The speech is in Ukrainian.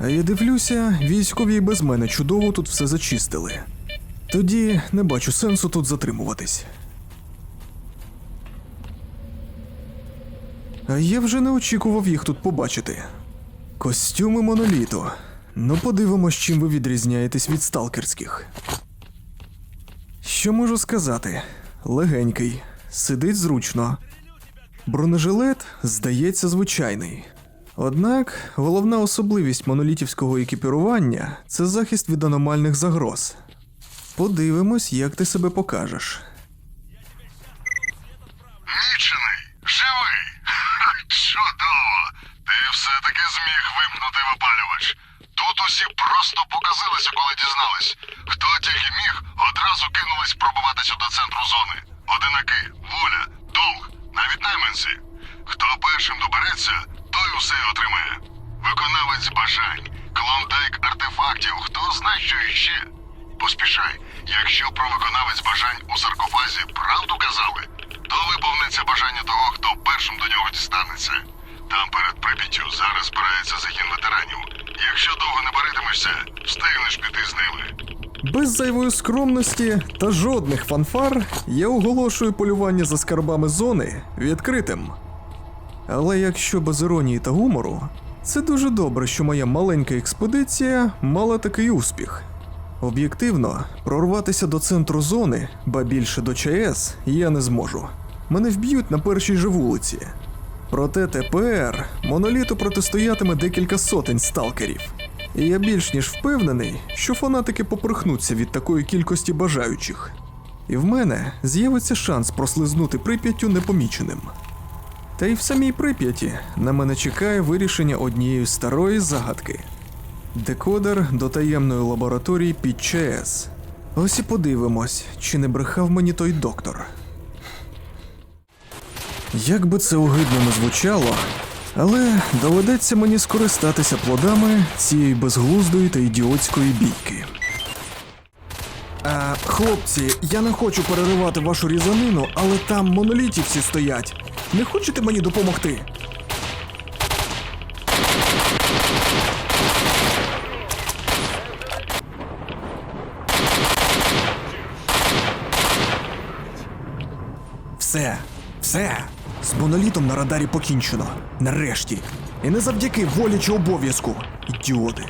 Я дивлюся, військові без мене чудово тут все зачистили. Тоді не бачу сенсу тут затримуватись. Я вже не очікував їх тут побачити. Костюми моноліту. Ну, подивимось, чим ви відрізняєтесь від сталкерських. Що можу сказати? Легенький, сидить зручно. Бронежилет, здається, звичайний. Однак головна особливість монолітівського екіпірування це захист від аномальних загроз. Подивимось, як ти себе покажеш. Мічений, живий. Чудово. Ти все-таки зміг вимкнути випалювач. Тут усі просто показилися, коли дізнались. Хто тільки міг, одразу кинулись пробиватися до центру зони. Одинаки, воля, долг, навіть найманці. Хто першим добереться, усе отримає. Виконавець бажань, клондайк артефактів, хто знає, що іще. Поспішай, якщо про виконавець бажань у саркофазі правду казали, то виповниться бажання того, хто першим до нього дістанеться. Там перед Прип'яттю зараз збирається загін ветеранів. Якщо довго не боритимешся, встигнеш піти з ними. Без зайвої скромності та жодних фанфар я оголошую полювання за скарбами зони відкритим. Але якщо без іронії та гумору, це дуже добре, що моя маленька експедиція мала такий успіх. Об'єктивно, прорватися до центру зони, ба більше до ЧАЕС, я не зможу. Мене вб'ють на першій же вулиці. Проте тепер моноліту протистоятиме декілька сотень сталкерів. І я більш ніж впевнений, що фанатики попорхнуться від такої кількості бажаючих. І в мене з'явиться шанс прослизнути прип'яттю непоміченим. Та й в самій прип'яті на мене чекає вирішення однієї старої загадки. Декодер до таємної лабораторії під ЧАЕС. Ось і подивимось, чи не брехав мені той доктор. Як би це огидно не звучало, але доведеться мені скористатися плодами цієї безглуздої та ідіотської бійки. А, хлопці, я не хочу переривати вашу різанину, але там монолітівці стоять. Не хочете мені допомогти? Все, все. З монолітом на радарі покінчено. Нарешті. І не завдяки волі чи обов'язку. Ідіоти.